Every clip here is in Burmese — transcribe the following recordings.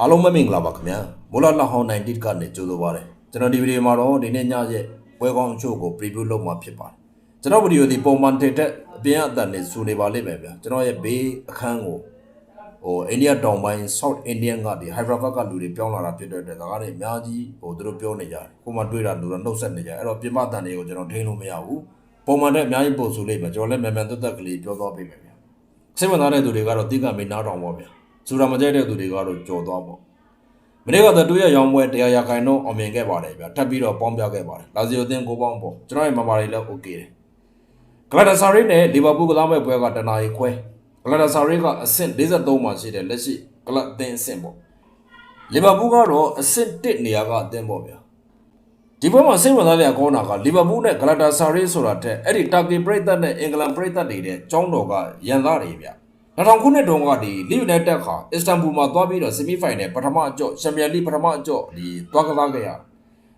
အားလုံးမင်္ဂလာပါခင်ဗျာမိုးလာလက်ဟောင်း90ကနေကြိုဆိုပါရစေကျွန်တော်ဒီဗီဒီယိုမှာတော့ဒီနေ့ညရဲ့ပွဲကောင်းအချို့ကို preview လုပ်မှာဖြစ်ပါတယ်ကျွန်တော်ဗီဒီယိုဒီပုံမှန်ထည့်တဲ့အပြင်အတန်နဲ့စူနေပါလိမ့်မယ်ဗျာကျွန်တော်ရဲ့ဘေးအခန်းကိုဟိုအိန္ဒိယတောင်ပိုင်း South Indian ကဒီ Hyderabad ကလူတွေပြောင်းလာတာဖြစ်တဲ့အတွက်ဒါကလည်းအများကြီးဟိုသူတို့ပြောနေကြတယ်ကိုမှတွေ့တာလူတော့နှုတ်ဆက်နေကြတယ်အဲ့တော့ပြင်ပတန်တွေကိုကျွန်တော်ထိန်းလို့မရဘူးပုံမှန်တဲ့အများကြီးပို့ဆိုလိမ့်မယ်ကျွန်တော်လည်းမြန်မြန်တက်တက်ကလေးပြောသွားပေးမယ်ဗျာစိတ်ဝင်စားတဲ့သူတွေကတော့တိကမေနားတောင်ပေါ့ဗျာ စူရာမကြိုက်တဲ့သူတွေကတော့ကြော်သွားပေါ့မနေ့ကသတူရဲ့ရောင်းပွဲတရားရခိုင်တော့အောင်မြင်ခဲ့ပါတယ်ဗျာထပ်ပြီးတော့ပေါင်းပြခဲ့ပါတယ်လာဇီယိုအသင်းကိုပေါင်းပေါ့ကျွန်တော်ရဲ့မမာတွေလည်း okay တယ်ဂလာတာဆာရီနဲ့လီဗာပူးကစားမဲ့ပွဲကတနာရီခွဲဂလာတာဆာရီကအဆင့်53မှာရှိတယ်လက်ရှိဂလတ်အသင်းအဆင့်ပေါ့လီဗာပူးကတော့အဆင့်1နေရာကအသင်းပေါ့ဗျာဒီပွဲမှာစိတ်ဝင်စားစရာကောင်းတာကလီဗာပူးနဲ့ဂလာတာဆာရီဆိုတာတဲ့အဲ့ဒီတာကီပရိသတ်နဲ့အင်္ဂလန်ပရိသတ်တွေတဲ့ចောင်းတော်ကရန်သားတွေဗျာ 2000ခုနှစ်တုန်းကဒီလီယူနိုက်တက်ခါအစ္စတန်ဘူလ်မှာသွားပြီးတော့ဆီမီဖိုင်နယ်ပထမအကြော့ချန်ပီယံလိပထမအကြော့ဒီသွားကစားခဲ့ရ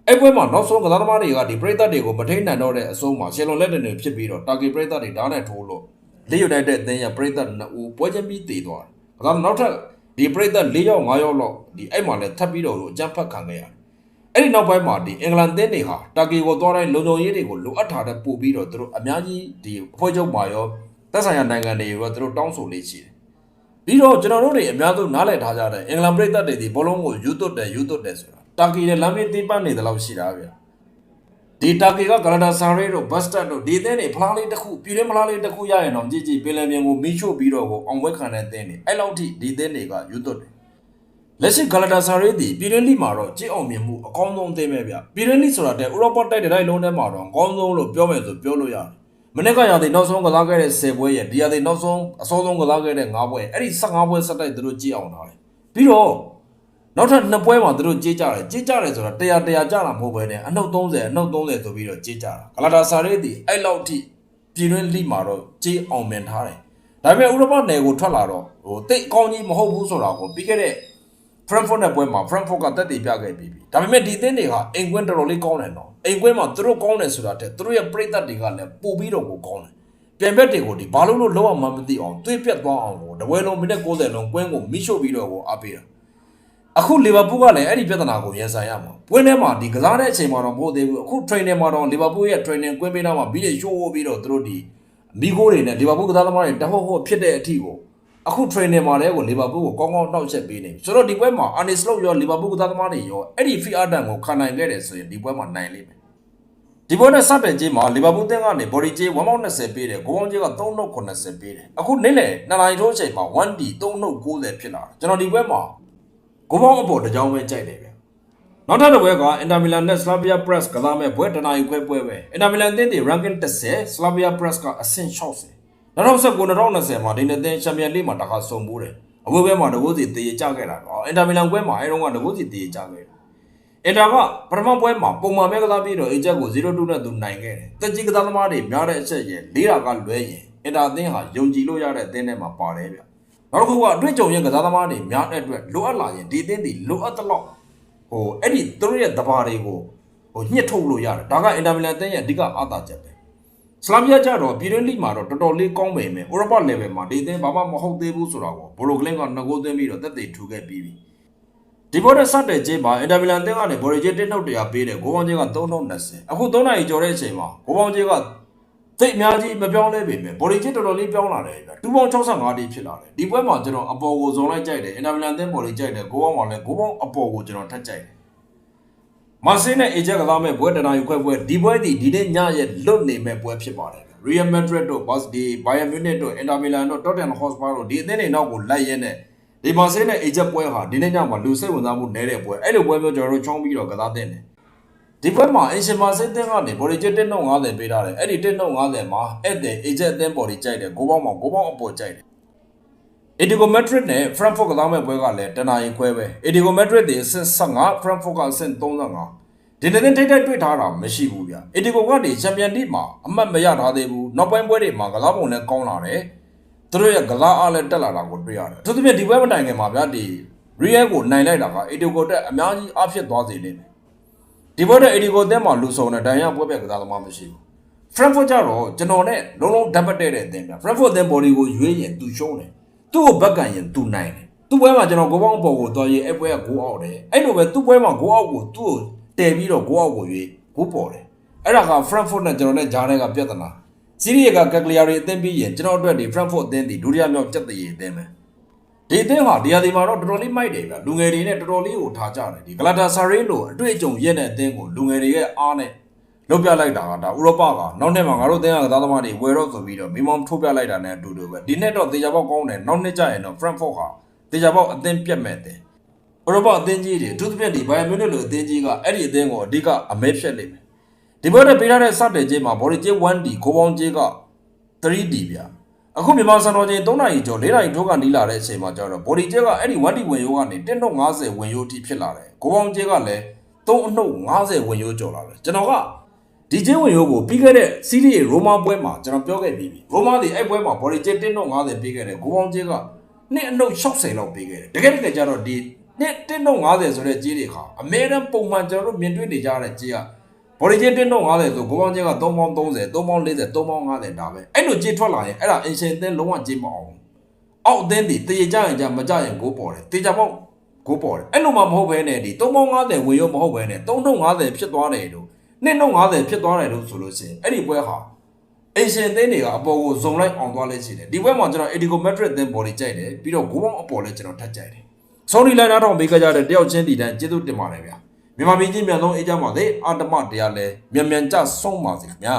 အဲ့ပွဲမှာနောက်ဆုံးကစားသမားတွေကဒီပရိသတ်တွေကိုမထိန်နိုင်တော့တဲ့အဆုံးမှာရှယ်လွန်လက်တင်တွေဖြစ်ပြီးတော့တာဂီပရိသတ်တွေဓာတ်နဲ့ထိုးလို့လီယူနိုက်တက်အသင်းရဲ့ပရိသတ်နှစ်ဦးပွဲချင်းပြီးတည်သွားတယ်။ဒါကနောက်ထပ်ဒီပရိသတ်၄ယောက်၅ယောက်လောက်ဒီအဲ့မှာလည်းထပ်ပြီးတော့အကြမ်းဖက်ခံခဲ့ရတယ်။အဲ့ဒီနောက်ပိုင်းမှာဒီအင်္ဂလန်သင်းတွေဟာတာဂီကိုသွားတိုင်းလုံခြုံရေးတွေကိုလိုအပ်တာတဲ့ပို့ပြီးတော့သူတို့အများကြီးဒီအဖွဲ့ချုပ်မှာရော သက်ဆိုင်ရာနိုင်ငံတွေရောသူတို့တောင်းဆိုလေးရှိတယ်။ပြီးတော့ကျွန်တော်တို့တွေအများဆုံးနားလည်ထားကြတဲ့အင်္ဂလန်ပြည်သက်တွေဒီဘောလုံးကိုယူသွတ်တယ်ယူသွတ်တယ်ဆိုတာတာကီရဲ့လမ်းမသိပန်းနေတယ်လို့ရှိတာဗျာဒီတာကီကဂလာတာဆာရီတို့ဘတ်စတက်တို့ဒီအသင်းတွေဖလားလေးတစ်ခုပြည်ရင်းဖလားလေးတစ်ခုရရင်တော့ကြည်ကြည်ပင်လယ်ပြင်ကိုမီးရှို့ပြီးတော့ကိုအောင်ပွဲခံတဲ့အသင်းတွေအဲ့လောက်ထိဒီအသင်းတွေကယူသွတ်တယ်လက်ရှိဂလာတာဆာရီဒီပြည်ရင်းလိမှာတော့ကြည်အောင်မြင်မှုအကောင်းဆုံးအသင်းပဲဗျာပြည်ရင်းလိဆိုတာတဲ့ဥရောပတိုက်တဲ့တိုင်းလုံးထဲမှာတော့အကောင်းဆုံးလို့ပြောမယ်ဆိုပြောလို့ရတယ် မနေ့ကရာသီနောက်ဆုံးကစားခဲ့တဲ့10ပွဲရဲ့ဒီရာသီနောက်ဆုံးအစောဆုံးကစားခဲ့တဲ့9ပွဲအဲ့ဒီ15ပွဲဆက်တိုက်သူတို့ကြည့်အောင်ထားတယ်ပြီးတော့နောက်ထပ်2ပွဲမှာသူတို့ကြည့်ကြတယ်ကြည့်ကြတယ်ဆိုတာ100 100ကြတာမဟုတ်ဘဲနဲ့အနှုတ်30အနှုတ်30ဆိုပြီးတော့ကြည့်ကြတာဂလာတာဆာရေးတီအဲ့လောက်ထိပြည်တွင်းလိမှာတော့ကြည့်အောင်မြင်ထားတယ်ဒါပေမဲ့ဥရောပနယ်ကိုထွက်လာတော့ဟိုတိတ်အကောင်းကြီးမဟုတ်ဘူးဆိုတာကိုပြီးခဲ့တဲ့ Frankfurt နဲ့ပွဲမှာ Frankfurt ကတက်တည်ပြခဲ့ပြီးပြီဒါပေမဲ့ဒီအသင်းတွေကအိမ်ကွင်းတော်တော်လေးကောင်းတယ်နော်အိမ်ကွင်းမှာသူတို့ကောင်းတယ်ဆိုတာတဲ့သူတို့ရဲ့ပြိသက်တွေကလည်းပို့ပြီးတော့ကိုကောင်းတယ်ပြန်ဘက်တွေကိုဒီဘာလို့လို့လောက်အောင်မမသိအောင်တွေးပြတ်သွားအောင်ကိုတပွဲလုံးမိနစ်60လုံးကွင်းကိုမိရှို့ပြီးတော့ကိုအားပေးတာအခုလီဗာပူးကလည်းအဲ့ဒီပြဿနာကိုရင်ဆိုင်ရမှာပွဲထဲမှာဒီကစားတဲ့အချိန်မှာတော့မဟုတ်သေးဘူးအခု training မှာတော့လီဗာပူးရဲ့ training ကွင်းပေးတော့မှဘီးတွေရှိုးပြီးတော့သူတို့ဒီမီကိုတွေနဲ့လီဗာပူးကစားသမားတွေတဟောဟောဖြစ်တဲ့အထိကို အခု training မှာလည်းကိုလီဗာပူးကိုကောင်းကောင်းနှောက်ချက်ပေးနေပြီဆိုတော့ဒီပွဲမှာအာနီစလုတ်ရောလီဗာပူးကစားသမားတွေရောအဲ့ဒီ fee အတန်ကိုခံနိုင်ခဲ့တယ်ဆိုရင်ဒီပွဲမှာနိုင်လိမ့်မယ်ဒီပွဲနဲ့စတဲ့ကြေးမှာလီဗာပူးတင်းကနေ body ကြေး1.20ပေးတယ်ဂိုးပေါင်းကြေးက3.80ပေးတယ်အခုနေ့လေနှစ်နာရီထိုးအချိန်မှာ 1D 3.90ဖြစ်လာတယ်ကျွန်တော်ဒီပွဲမှာဂိုးပေါင်းအပေါ်တစ်ကြောင်းပဲကြိုက်တယ်ဗျနောက်ထပ်တစ်ပွဲကအင်တာမီလန်နဲ့ Slavia Press ကစားမဲ့ပွဲတနာရီခွဲပွဲပဲအင်တာမီလန်တင်းတွေ ranking 30 Slavia Press ကအဆင့်60 2019-2020မှာဒီနှစ်သင်းချန်ပီယံလိမှာတခါဆုံမှုတယ်အဝေးဘဲမှာတကူစီတည်ကြခဲ့တာတော့အင်တာမီလန်ပွဲမှာအဲတုန်းကတကူစီတည်ကြခဲ့တယ်အင်တာကပထမပွဲမှာပုံမှန်ပဲကစားပြီးတော့အေဂျက်ကို0-2နဲ့သူနိုင်ခဲ့တယ်တက်ကြီးကစားသမားတွေများတဲ့အချက်ရဲ့လေးတာကလွဲရင်အင်တာအသင်းဟာယုံကြည်လို့ရတဲ့အသင်းထဲမှာပါတယ်ဗျနောက်တစ်ခုကအတွေ့အကြုံရဲ့ကစားသမားတွေများတဲ့အတွက်လိုအပ်လာရင်ဒီအသင်းတွေလိုအပ်တဲ့လောက်ဟိုအဲ့ဒီသူတို့ရဲ့တဘာတွေကိုဟိုညှစ်ထုတ်လို့ရတယ်ဒါကအင်တာမီလန်အသင်းရဲ့အဓိကအားသာချက်ပဲ စလာဗီယာကြတော့ပြည်တွင်းလိမှာတော့တော်တော်လေးကောင်းပေမဲ့ဥရောပ level မှာဒီအသင်းဘာမှမဟုတ်သေးဘူးဆိုတော့ဘိုလိုကလင်ကငကိုသွင်းပြီးတော့တက်သေးထူခဲ့ပြီးပြီဒီဘောတဲ့စတဲ့ချင်းမှာအင်တာမီလန်အသင်းကနေဘော်ရီဂျီတစ်နှုတ်တရာပေးတယ်ဂိုးပေါင်းချင်းက320အခု3နိုင်ကျော်တဲ့အချိန်မှာဂိုးပေါင်းချင်းကသိအများကြီးမပြောင်းလဲပေမဲ့ဘော်ရီဂျီတော်တော်လေးပြောင်းလာတယ်ဗျတူပေါင်း65တိဖြစ်လာတယ်ဒီပွဲမှာကျွန်တော်အပေါ်ကိုဇုံလိုက်ကြိုက်တယ်အင်တာမီလန်အသင်းဘော်ရီကြိုက်တယ်ဂိုးပေါင်းမှာလည်းဂိုးပေါင်းအပေါ်ကိုကျွန်တော်ထက်ကြိုက်တယ် မာဆေးနဲ့အေဂျက်ကစားမဲ့ပွဲတနာယူခွဲပွဲဒီပွဲဒီဒီနေ့ညရဲ့လွတ်နေမဲ့ပွဲဖြစ်ပါတယ်။ Real Madrid တို့ Barca Bayern Munich တို့ Inter Milan တို့ Tottenham Hotspur တို့ဒီအသင်းတွေနောက်ကိုလိုက်ရဲနဲ့ဒီမာဆေးနဲ့အေဂျက်ပွဲဟာဒီနေ့ညမှာလူစိတ်ဝင်စားမှုနည်းတဲ့ပွဲအဲ့လိုပွဲမျိုးကျွန်တော်တို့ချောင်းပြီးတော့ကစားတဲ့တယ်။ဒီပွဲမှာအင်ရှင်မာဆေးတင်းကနေဘော်ဒီဂျက်1.50ပေးထားတယ်။အဲ့ဒီ1.50မှာဧည့်သည်အေဂျက်အသင်းဘော်ဒီကြိုက်တယ်ဂိုးပေါင်းမှာဂိုးပေါင်းအပေါ်ကြိုက်တယ် အီဒီဂိုမက်ဒရစ်နဲ့ Frankfurt ကစားမဲ့ပွဲကလည်းတနာရီခွဲပဲအီဒီဂိုမက်ဒရစ်ဒီအဆင့်15 Frankfurt ကအဆင့်35ဒီနေ့ထိတ်ထိတ်တွေ့ထားတာမရှိဘူးဗျအီဒီဂိုကဒီချန်ပီယံလိမှာအမှတ်မရထားသေးဘူးနောက်ပိုင်းပွဲတွေမှာကစားပုံလည်းကောင်းလာတယ်သူတို့ရဲ့ကစားအားလည်းတက်လာတာကိုတွေ့ရတယ်သူတို့ပြဒီပွဲမတိုင်ခင်မှာဗျဒီ Real ကိုနိုင်လိုက်တာကအီဒီဂိုတက်အများကြီးအားဖြစ်သွားစေလိမ့်မယ်ဒီပွဲတဲ့အီဒီဂိုတက်မှာလူဆုံတဲ့ဒဏ်ရာပွဲပဲကစားသမားမရှိဘူး Frankfurt ကြတော့ကျွန်တော်နဲ့လုံးလုံးဓာတ်ပတ်တဲ့တဲ့အသင်းဗျ Frankfurt အသင်း body ကိုရွေးရင်သူရှုံးတယ် သူ့ကိုဘက်ကန်ရင်သူနိုင်တယ်သူ့ပွဲမှာကျွန်တော်ကိုပေါင်းပေါ်ကိုတော်ရေးအဲ့ပွဲကကိုအောက်တယ်အဲ့လိုပဲသူ့ပွဲမှာကိုအောက်ကိုသူ့ကိုတဲပြီးတော့ကိုအောက်ကိုရွေးကိုပေါ်တယ်အဲ့ဒါက Frankfurt နဲ့ကျွန်တော်နဲ့ဂျားနဲ့ကပြဿနာစီးရီးကကက်ကလီယာတွေအသင်းပြီးရင်ကျွန်တော်အတွက်ဒီ Frankfurt အသင်းဒီဒုတိယမြောက်ကြက်တရေအသင်းပဲဒီအသင်းဟာဒီဟာဒီမှာတော့တော်တော်လေးမိုက်တယ်ဗျလူငယ်တွေနဲ့တော်တော်လေးကိုထားကြတယ်ဒီဂလာတာဆာရေးလိုအတွေ့အကြုံရက်တဲ့အသင်းကိုလူငယ်တွေရဲ့အားနဲ့ လုပ်ပြလိုက်တာကဒါဥရောပကနောက်နှစ်မှာငါတို့အသင်းကသားသမားတွေဝယ်တော့ဆိုပြီးတော့မိမောင်းထိုးပြလိုက်တာနဲ့အတူတူပဲဒီနှစ်တော့တေချာပေါက်ကောင်းတယ်နောက်နှစ်ကျရင်တော့ Frankfurt ဟာတေချာပေါက်အသင်းပြတ်မဲ့တယ်ဥရောပအသင်းကြီးတွေအထူးသဖြင့်ဒီဘိုင်ယန်မြူနစ်လိုအသင်းကြီးကအဲ့ဒီအသင်းကိုအဓိကအမဲဖြတ်လိမ့်မယ်ဒီဘက်နဲ့ပေးထားတဲ့စတဲ့ချင်းမှာဘော်ဒီကျင်း 1D ကိုပေါင်းချင်းက 3D ဗျာအခုမြန်မာစံတော်ချိန်3နာရီကျော်4နာရီထိုးကနီးလာတဲ့အချိန်မှာကျတော့ဘော်ဒီကျင်းကအဲ့ဒီ 1D ဝင်ရိုးကနေ1.50ဝင်ရိုးအထိဖြစ်လာတယ်ကိုပေါင်းချင်းကလည်း3အနှုတ်50ဝင်ရိုးကျော်လာတယ်ကျွန်တော်က ဒီချင်းဝင်ရိုးကိုပြီးခဲ့တဲ့စီးရီးရိုမာပွဲမှာကျွန်တော်ပြောခဲ့ပြီးပြီရိုမာဒီအဲ့ပွဲမှာဘော်ဒီကျင်း1.50ပေးခဲ့တယ်ကိုပေါင်းချင်းကနှစ်အနှုတ်60လောက်ပေးခဲ့တယ်တကယ်တကယ်ကျတော့ဒီနှစ်တင်းတော့50ဆိုတဲ့ကြေးတွေခါအမေရိကန်ပုံမှန်ကျွန်တော်တို့မြင်တွေ့နေကြတဲ့ကြေးကဘော်ဒီကျင်းတင်းတော့50ဆိုကိုပေါင်းကျင်းက3ပေါင်း30 3ပေါင်း40 3ပေါင်း50ဒါပဲအဲ့လိုကြေးထွက်လာရင်အဲ့ဒါအင်ရှင်အသင်းလုံးဝကြေးမအောင်ဘူးအောက်အသင်းဒီတရေကြရင်ကြမကြရင်ကိုပေါ်တယ်တေချာပေါက်ကိုပေါ်တယ်အဲ့လိုမှမဟုတ်ဘဲနဲ့ဒီ3ပေါင်း50ဝင်ရောမဟုတ်ဘဲနဲ့350ဖြစ်သွားတယ်လို့ နှစ်တော့50ဖြစ်သွားတယ်လို့ဆိုလို့ရှိရင်အဲ့ဒီပွဲဟာအင်ရှင်အသင်းတွေကအပေါ်ကိုဇုံလိုက်အောင်သွားလဲရှိတယ်ဒီပွဲမှာကျွန်တော် Edico Madrid အသင်းပေါ်လေးကြိုက်တယ်ပြီးတော့ဂိုးပေါင်းအပေါ်လဲကျွန်တော်ထပ်ကြိုက်တယ်ဆော်ဒီလိုင်းနာထောင်ပေးကြတဲ့တယောက်ချင်းတည်တန်းကျေးဇူးတင်ပါတယ်ဗျာမြန်မာပြည်ကြီးမြန်ဆုံးအေးကြပါစေအာတမတရားလဲမြန်မြန်ကြဆုံးပါစေခင်ဗျာ